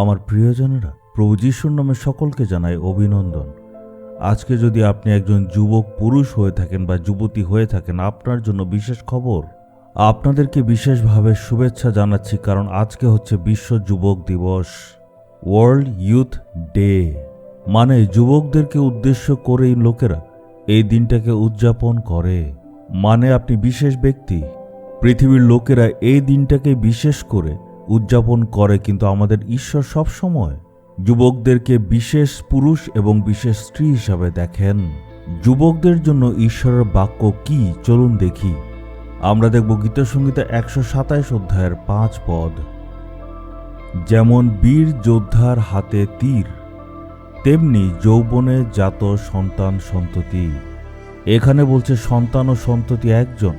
আমার প্রিয়জনেরা প্রভু যিশুর নামে সকলকে জানাই অভিনন্দন। আজকে যদি আপনি একজন যুবক পুরুষ হয়ে থাকেন বা যুবতী হয়ে থাকেন, আপনার জন্য বিশেষ খবর, আপনাদেরকে বিশেষভাবে শুভেচ্ছা জানাচ্ছি কারণ আজকে হচ্ছে বিশ্ব যুবক দিবস ওয়ার্ল্ড ইউথ ডে মানে যুবকদেরকে উদ্দেশ্য করেই লোকেরা এই দিনটাকে উদযাপন করে। মানে আপনি বিশেষ ব্যক্তি, পৃথিবীর লোকেরা এই দিনটাকে বিশেষ করে উদযাপন করে কিন্তু আমাদের ঈশ্বর সব সময় যুবকদেরকে বিশেষ পুরুষ এবং বিশেষ স্ত্রী হিসাবে দেখেন। যুবকদের জন্য ঈশ্বরের বাক্য কি? চলুন দেখি। আমরা দেখব গীতসঙ্গীতা একশো সাতাইশ অধ্যায়ের পাঁচ পদ। যেমন বীর যোদ্ধার হাতে তীর, তেমনি যৌবনে জাত সন্তান সন্ততি। এখানে বলছে সন্তান ও সন্ততি একজন,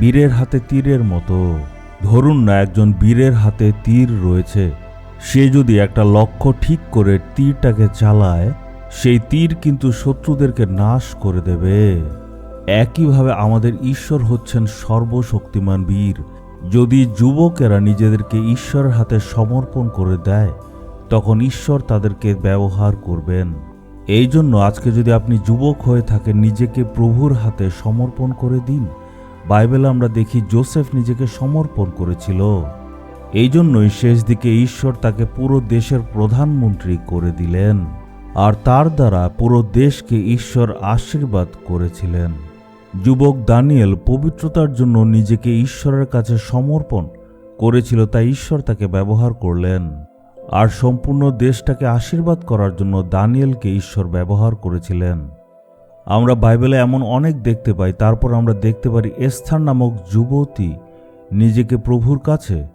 বীরের হাতে তীরের মতো। ধরুন না একজন বীরের হাতে তীর রয়েছে। সে যদি একটা লক্ষ্য ঠিক করে তীরটাকে চালায়, সেই তীর কিন্তু শত্রুদেরকে নাশ করে দেবে। একইভাবে আমাদের ঈশ্বর হচ্ছেন সর্বশক্তিমান বীর। যদি যুবকেরা নিজেদেরকে ঈশ্বরের হাতে সমর্পণ করে দেয়, তখন ঈশ্বর তাদেরকে ব্যবহার করবেন। এই জন্য আজকে যদি আপনি যুবক হয়ে থাকেন, নিজেকে প্রভুর হাতে সমর্পণ করে দিন বাইবেলে আমরা দেখি জোসেফ নিজেকে সমর্পণ করেছিল। এই জন্যই শেষ দিকে ঈশ্বর তাকে পুরো দেশের প্রধানমন্ত্রী করে দিলেন, আর তার দ্বারা পুরো দেশকে ঈশ্বর আশীর্বাদ করেছিলেন। যুবক দানিয়েল পবিত্রতার জন্য নিজেকে ঈশ্বরের কাছে সমর্পণ করেছিল, তাই ঈশ্বর তাকে ব্যবহার করলেন। আর সম্পূর্ণ দেশটাকে আশীর্বাদ করার জন্য দানিয়েলকে ঈশ্বর ব্যবহার করেছিলেন। আমরা বাইবেলে এমন অনেক দেখতে পাই, তারপর আমরা দেখতে পারি এস্থার নামক যুবতী নিজেকে প্রভুর কাছে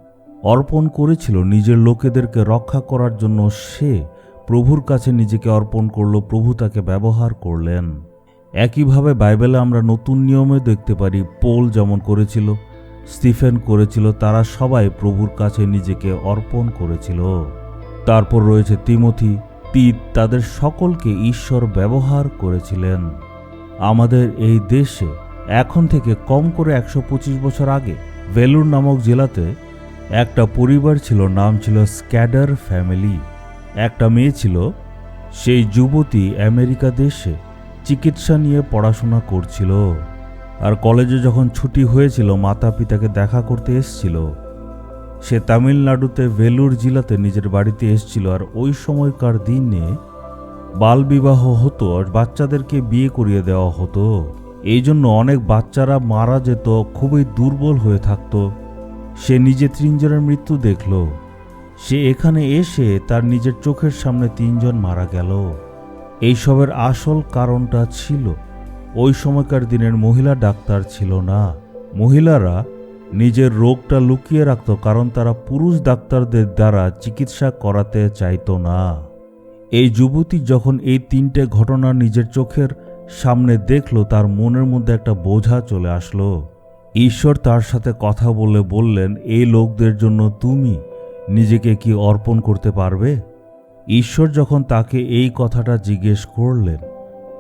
অর্পণ করেছিল, নিজের লোকেদেরকে রক্ষা করার জন্য সে প্রভুর কাছে নিজেকে অর্পণ করল, প্রভু তাকে ব্যবহার করলেন। একইভাবে বাইবেলে আমরা নতুন নিয়মে দেখতে পারি, পোল যেমন করেছিল, স্টিফেন করেছিল, তারা সবাই প্রভুর কাছে নিজেকে অর্পণ করেছিল। তারপর রয়েছে তিমথি, তিত, তাদের সকলকে ঈশ্বর ব্যবহার করেছিলেন। আমাদের এই দেশে এখন থেকে কম করে একশো পঁচিশ বছর আগে ভেলুর নামক জেলাতে একটা পরিবার ছিল, নাম ছিল স্ক্যাডার ফ্যামিলি। একটা মেয়ে ছিল, সেই যুবতী আমেরিকা দেশে চিকিৎসা নিয়ে পড়াশোনা করছিল। আর কলেজে যখন ছুটি হয়েছিল মাতা পিতাকে দেখা করতে এসছিল। সে তামিলনাড়ুতে ভেলুর জেলাতে নিজের বাড়িতে এসছিল। আর ওই সময়কার দিনে বালবিবাহ হতো আর বাচ্চাদেরকে বিয়ে করিয়ে দেওয়া হতো। এই জন্য অনেক বাচ্চারা মারা যেত, খুবই দুর্বল হয়ে থাকতো। সে নিজে তিনজনের মৃত্যু দেখল। সে এখানে এসে তার নিজের চোখের সামনে তিনজন মারা গেল। এইসবের আসল কারণটা ছিল, ওই সময়কার দিনের মহিলা ডাক্তার ছিল না। মহিলারা নিজের রোগটা লুকিয়ে রাখত, কারণ তারা পুরুষ ডাক্তারদের দ্বারা চিকিৎসা করাতে চাইতো না। এই যুবতী যখন এই তিনটে ঘটনা নিজের চোখের সামনে দেখল, তার মনের মধ্যে একটা বোঝা চলে আসলো। ঈশ্বর তার সাথে কথা বলে বললেন, এই লোকদের জন্য তুমি নিজেকে কি অর্পণ করতে পারবে? ঈশ্বর যখন তাকে এই কথাটা জিজ্ঞেস করলেন,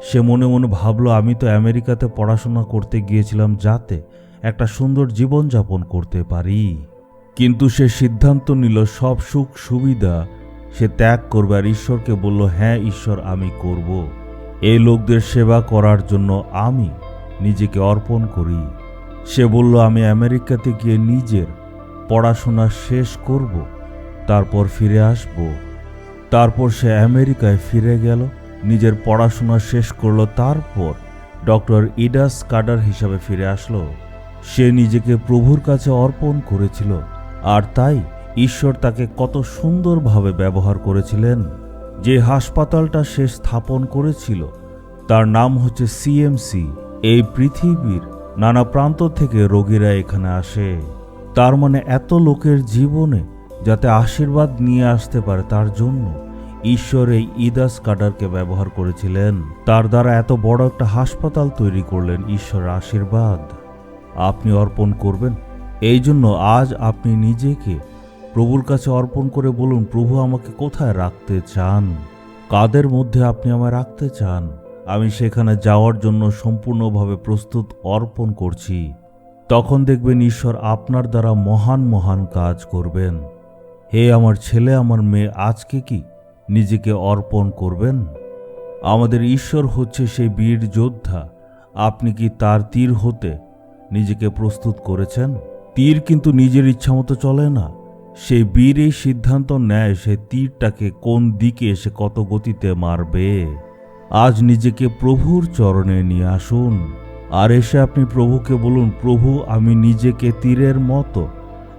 সে মনে মনে ভাবল, আমি তো আমেরিকাতে পড়াশোনা করতে গিয়েছিলাম যাতে একটা সুন্দর জীবনযাপন করতে পারি। কিন্তু সে সিদ্ধান্ত নিল, সব সুখ সুবিধা সে ত্যাগ করবে আর ঈশ্বরকে বলল হ্যাঁ ঈশ্বর, আমি করব। এই লোকদের সেবা করার জন্য আমি নিজেকে অর্পণ করি। সে বলল, আমি আমেরিকাতে গিয়ে নিজের পড়াশোনা শেষ করব, তারপর ফিরে আসব। তারপর সে আমেরিকায় ফিরে গেল, নিজের পড়াশোনা শেষ করল, তারপর ডক্টর ইডাস কাডার হিসাবে ফিরে আসলো। সে নিজেকে প্রভুর কাছে অর্পণ করেছিল, আর তাই ঈশ্বর তাকে কত সুন্দরভাবে ব্যবহার করেছিলেন। যে হাসপাতালটা সে স্থাপন করেছিল, তার নাম হচ্ছে সিএমসি এই পৃথিবীর নানা প্রান্ত থেকে রোগীরা এখানে আসে। তার মানে এত লোকের জীবনে যাতে আশীর্বাদ নিয়ে আসতে পারে, তার জন্য ঈশ্বর এই ইদাস কাডারকে ব্যবহার করেছিলেন। তার দ্বারা এত বড় একটা হাসপাতাল তৈরি করলেন ঈশ্বরের আশীর্বাদ। আপনি অর্পণ করবেন। এই জন্য আজ আপনি নিজেকে প্রভুর কাছে অর্পণ করে বলুন, প্রভু আমাকে কোথায় রাখতে চান? কাদের মধ্যে আপনি আমায় রাখতে চান? আমি সেখানে যাওয়ার জন্য সম্পূর্ণভাবে প্রস্তুত, অর্পণ করছি। তখন দেখবেন ঈশ্বর আপনার দ্বারা মহান মহান কাজ করবেন। হে আমার ছেলে, আমার মেয়ে, আজকে কি নিজেকে অর্পণ করবেন? আমাদের ঈশ্বর হচ্ছে সেই বীর যোদ্ধা। আপনি কি তার তীর হতে নিজেকে প্রস্তুত করেছেন? তীর কিন্তু নিজের ইচ্ছামতো চলে না। সেই বীর এই সিদ্ধান্ত নেয় সে তীরটাকে কোন দিকে সে কত গতিতে মারবে। আজ নিজেকে প্রভুর চরণে নিয়ে আসুন। আর এসে আপনি প্রভুকে বলুন, প্রভু, আমি নিজেকে তীরের মতো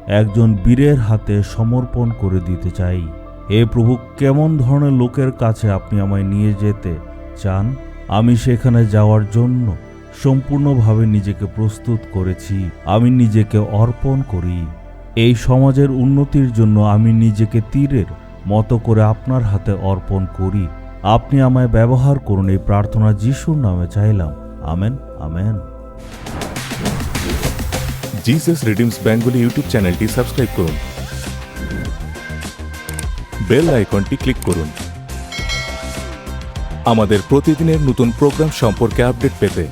একজন বীরের হাতে সমর্পণ করে দিতে চাই। হে প্রভু, কেমন ধরনের লোকের কাছে আপনি আমায় নিয়ে যেতে চান? আমি সেখানে যাওয়ার জন্য সম্পূর্ণভাবে নিজেকে প্রস্তুত করেছি। আমি নিজেকে অর্পণ করি। এই সমাজের উন্নতির জন্য আমি নিজেকে তীরের মতো করে আপনার হাতে অর্পণ করি। আপনি আমায় ব্যবহার করুন, এই প্রার্থনা যিশুর নামে চাইলাম। Amen amen. Jesus redeems Bengali YouTube চ্যানেলটি সাবস্ক্রাইব করুন। বেল আইকনটি ক্লিক করুন। আমাদের প্রতিদিনের নতুন প্রোগ্রাম সম্পর্কে আপডেট পেতে